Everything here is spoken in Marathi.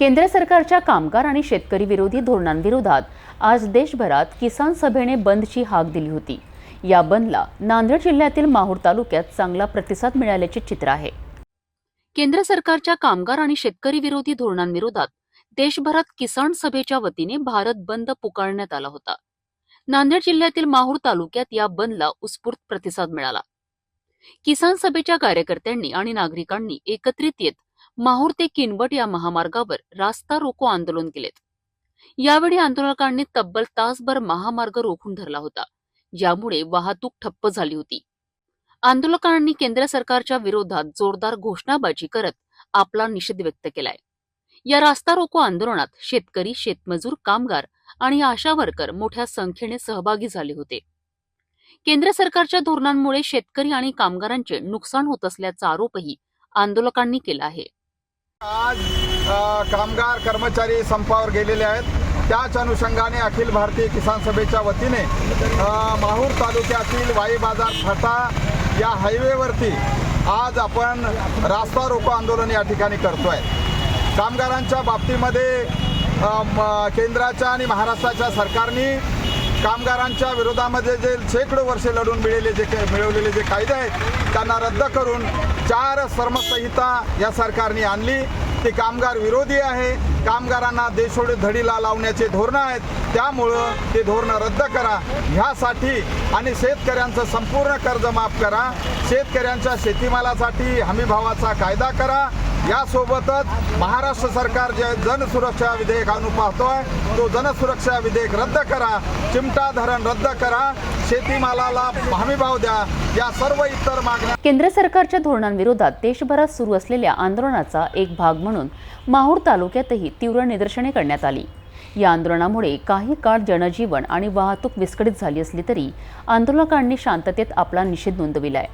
केंद्र सरकारच्या कामगार आणि शेतकरी विरोधी धोरणांविरोधात आज देशभरात किसान सभेने बंदची हाक दिली होती. या बंदला नांदेड जिल्ह्यातील माहूर तालुक्यात चांगला प्रतिसाद मिळाल्याचे चित्र आहे. केंद्र सरकारच्या कामगार आणि शेतकरी विरोधी धोरणांविरोधात देशभरात किसान सभेच्या वतीने भारत बंद पुकारण्यात आला होता. नांदेड जिल्ह्यातील माहूर तालुक्यात या बंदला उत्स्फूर्त प्रतिसाद मिळाला. किसान सभेच्या कार्यकर्त्यांनी आणि नागरिकांनी एकत्रित येत माहूर ते किनवट या महामार्गावर रास्ता रोको आंदोलन केलेत. यावेळी आंदोलकांनी तब्बल तासभर महामार्ग रोखून धरला होता ज्यामुळे वाहतूक ठप्प झाली होती. आंदोलकांनी केंद्र सरकारच्या विरोधात जोरदार घोषणाबाजी करत आपला निषेध व्यक्त केलाय. या रास्ता रोको आंदोलनात शेतकरी शेतमजूर कामगार आणि आशा वर्कर मोठ्या संख्येने सहभागी झाले होते. केंद्र सरकारच्या धोरणांमुळे शेतकरी आणि कामगारांचे नुकसान होत असल्याचा आरोपही आंदोलकांनी केला आहे. आज कामगार कर्मचारी संपावर गेलेले आहेत. त्याच अनुषंगाने अखिल भारतीय किसान सभेच्या वतीने माहूर तालुक्यातील वाई बाजार फाटा या हायवेवरती आज आपण रास्ता रोको आंदोलन या ठिकाणी करतोय. कामगारांच्या बाबतीमध्ये म- केंद्राच्या आणि महाराष्ट्राच्या सरकारने कामगारांच्या विरोधामध्ये जे शेकडो वर्षे लढून मिळेले जे मिळवलेले जे कायदे आहेत त्यांना रद्द करून चार श्रमसंहिता या सरकारने आणली. ती कामगार विरोधी आहे. कामगारांना देशोडे धडीला लावण्याचे धोरणं आहेत. त्यामुळं ते धोरणं रद्द करा. ह्यासाठी आणि शेतकऱ्यांचं संपूर्ण कर्ज माफ करा. शेतकऱ्यांच्या शेतीमालासाठी हमीभावाचा कायदा करा. यासोबतच महाराष्ट्र सरकार जे जनसुरक्षा विधेयक आणून पाहतोय तो जनसुरक्षा विधेयक रद्द करा चिमटा धरण रद्द करा शेतीमालाला हमीभाव द्या या सर्व इतर मागण्या केंद्र सरकारच्या धोरणांविरोधात देशभरात सुरू असलेल्या आंदोलनाचा एक भाग म्हणून माहूर तालुक्यातही तीव्र निदर्शने करण्यात आली. या आंदोलनामुळे काही काळ जनजीवन आणि वाहतूक विस्कळीत झाली असली तरी आंदोलकांनी शांततेत आपला निषेध नोंदविलाय.